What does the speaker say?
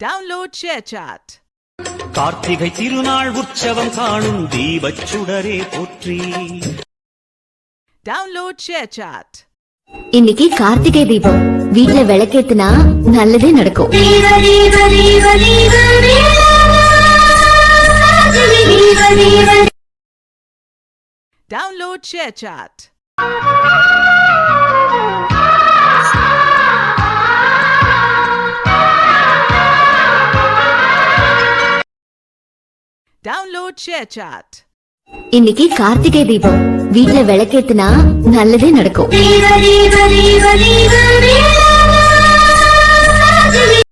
Download share chat Karthigai திருநாள் உற்சவம் காணும் தீபச் சுடரே போற்றி. டவுன்லோட் ஷேர் சாட் இன்னைக்கு கார்த்திகை தீபம். வீட்டுல விளக்கேத்துனா நல்லதே நடக்கும். Download ShareChat. Download ShareChat. இன்னைக்கு கார்த்திகை தீபம் வீட்ல விளக்கேத்துனா நல்லதே நடக்கும் தீப தீப தீப தீப